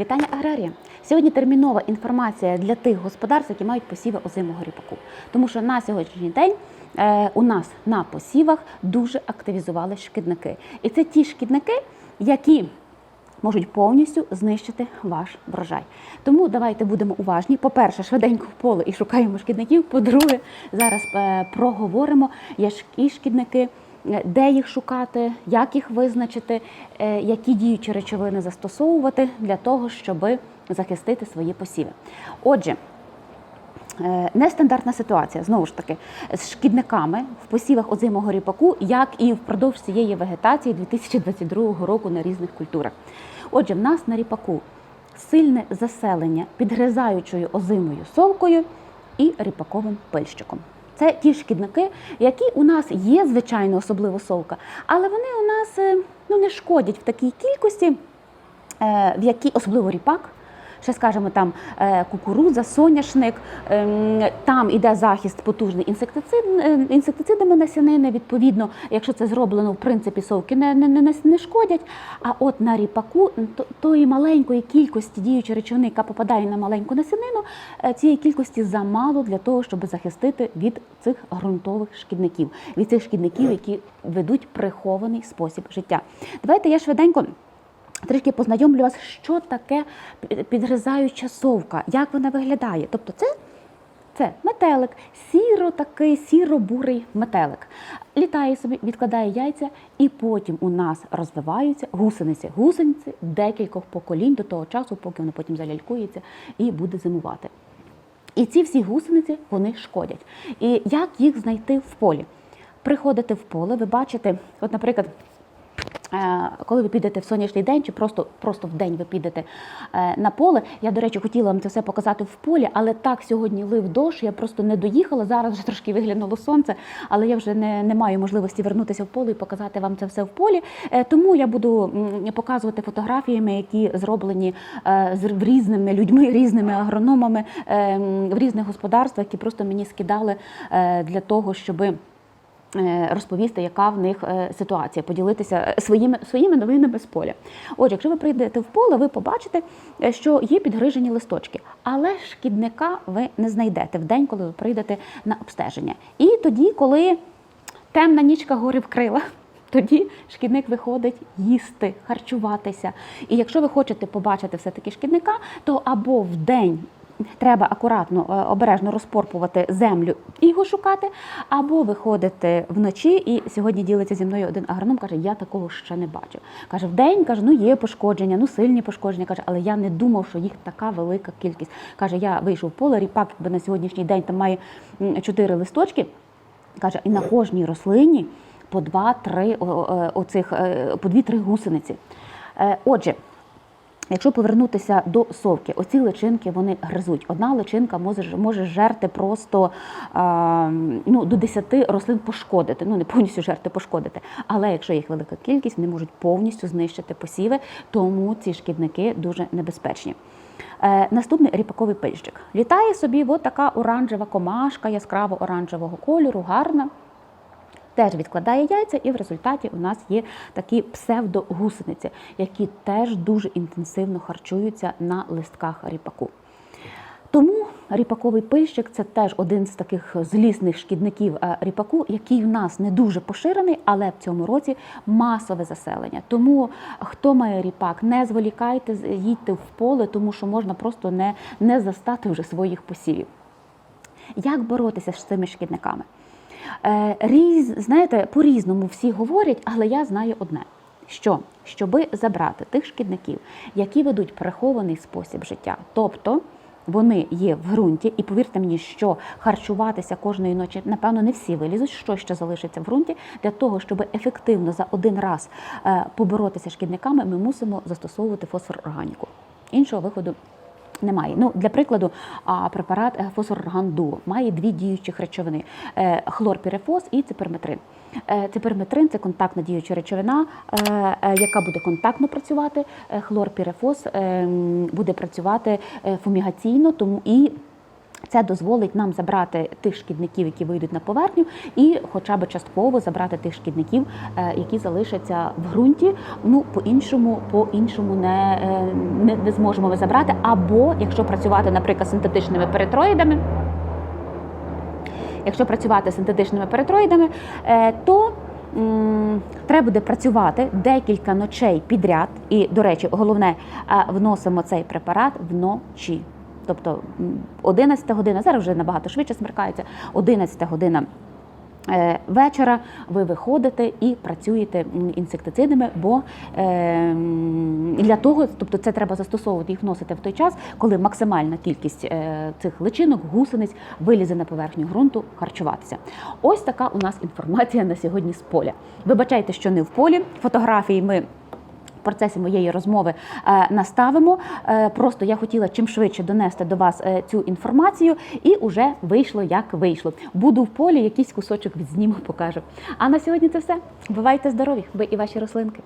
Вітання аграрія. Сьогодні термінова інформація для тих господарств, які мають посіви озимого ріпаку. Тому що на сьогоднішній день е, у нас на посівах дуже активізували шкідники. І це ті шкідники, які можуть повністю знищити ваш врожай. Тому давайте будемо уважні. По-перше, швиденько в поле і шукаємо шкідників. По-друге, зараз е, проговоримо, які шкідники. Е, Де їх шукати, як їх визначити, е, які діючі речовини застосовувати для того, щоб захистити свої посіви. Отже, Е, Нестандартна ситуація знову ж таки з шкідниками в посівах озимого ріпаку, як і впродовж цієї вегетації 2022 року на різних культурах. Отже, в нас на ріпаку сильне заселення підгризаючою озимою совкою і ріпаковим пильщиком. Це ті шкідники, які у нас є, звичайно, особливо совка, але вони у нас е, ну, не шкодять в такій кількості, е, в якій особливо ріпак. Ще скажемо там е, кукурудза, соняшник, ем, там іде захист потужний інсектицид, е, інсектицидами насінини. Відповідно, якщо це зроблено, в принципі, совки не, не, не, не шкодять. А от на ріпаку то, тої маленької кількості діючої речовини, яка попадає на маленьку насінину, е, цієї кількості замало для того, щоб захистити від цих ґрунтових шкідників, від цих шкідників, які ведуть прихований спосіб життя. Давайте я швиденько. Трішки познайомлю вас, що таке підгризаюча совка, як вона виглядає. Тобто, це, це метелик, сіро такий, сіро-бурий метелик. Літає собі, відкладає яйця, і потім у нас розвиваються гусениці. Гусениці декількох поколінь до того часу, поки воно потім залялькується і буде зимувати. І ці всі гусениці вони шкодять. І як їх знайти в полі? Приходите в поле, ви бачите, от, наприклад. Е, Коли ви підете в сонячний день, чи просто просто в день ви підете е, на поле. Я, до речі, хотіла вам це все показати в полі, але так сьогодні лив дощ, я просто не доїхала. Зараз вже трошки виглянуло сонце, але я вже не, не маю можливості вернутися в поле і показати вам це все в полі. Е, Тому я буду показувати фотографіями, які зроблені з різними людьми, різними агрономами в різних господарствах, які просто мені скидали для того, щоби. Е, розповісти, яка в них е, ситуація, поділитися е, своїми своїми новинами з поля. Отже, якщо ви прийдете в поле, ви побачите, що є підгрижені листочки, але шкідника ви не знайдете в день, коли ви прийдете на обстеження. І тоді, коли темна нічка гори вкрила. Тоді шкідник виходить їсти, харчуватися. І якщо ви хочете побачити все-таки шкідника, то або в день треба акуратно, е, обережно розпорпувати землю і його шукати, або виходити вночі. І сьогодні ділиться зі мною один агроном, каже, я такого ще не бачив. Каже, в день каже, ну є пошкодження, ну сильні пошкодження. Каже, але я не думав, що їх така велика кількість. Каже, я вийшов в поле, ріпак якби на сьогоднішній день там має чотири листочки. Каже, і на кожній рослині по два-три о- оцих е, по дві-три гусениці. Е, Отже. Якщо повернутися до совки, оці личинки вони гризуть. Одна личинка може, може жерти просто а, ну, до 10 рослин пошкодити. Ну не повністю жерти, пошкодити. Але якщо їх велика кількість, вони можуть повністю знищити посіви, тому ці шкідники дуже небезпечні. Е, наступний ріпаковий пильщик. Літає собі от така оранжева комашка, яскраво оранжевого кольору, гарна теж відкладає яйця, і в результаті у нас є такі псевдогусениці, які теж дуже інтенсивно харчуються на листках ріпаку. Тому ріпаковий пильщик це теж один з таких злісних шкідників е, ріпаку, який в нас не дуже поширений, але в цьому році масове заселення. Тому хто має ріпак, не зволікайте, їдьте в поле, тому що можна просто не, не застати вже своїх посівів. Як боротися з цими шкідниками? Е, Різ, знаєте, по-різному всі говорять, але я знаю одне: що щоби забрати тих шкідників, які ведуть прихований спосіб життя, тобто вони є в ґрунті, і повірте мені, що харчуватися кожної ночі, напевно, не всі вилізуть, що ще залишиться в ґрунті. Для того, щоб ефективно за один раз е, поборотися з шкідниками, ми мусимо застосовувати фосфор органіку. Іншого виходу немає. Ну, для прикладу, препарат е, фосфорорган має дві діючих речовини: хлорпірефос хлорпірифос і циперметрин. Е, Циперметрин це контактна діюча речовина, е, е, яка буде контактно працювати. Хлорпірефос Хлорпірифос е, буде працювати е, фумігаційно, тому і Це дозволить нам забрати тих шкідників, які вийдуть на поверхню, і хоча б частково забрати тих шкідників, е, які залишаться в ґрунті. Ну по-іншому, по-іншому не, е, не, не зможемо ми забрати. Або якщо працювати, наприклад, синтетичними перитроїдами. Якщо працювати синтетичними перитроїдами, е, то треба буде працювати декілька ночей підряд. І, до речі, головне, вносимо цей препарат вночі. Тобто м, 11 година, зараз вже набагато швидше смеркається, 11 година. е, Вечора ви виходите і працюєте інсектицидами, бо е, для того, тобто це треба застосовувати їх вносити в той час, коли максимальна кількість е, цих личинок, гусениць вилізе на поверхню ґрунту харчуватися. Ось така у нас інформація на сьогодні з поля. Вибачайте, що не в полі. Фотографії ми. Процесі моєї розмови е, наставимо. Е, просто я хотіла чим швидше донести до вас е, цю інформацію, і вже вийшло як вийшло. Буду в полі, якийсь кусочок відзніму, покажу. А на сьогодні це все. Бувайте здорові, ви і ваші рослинки.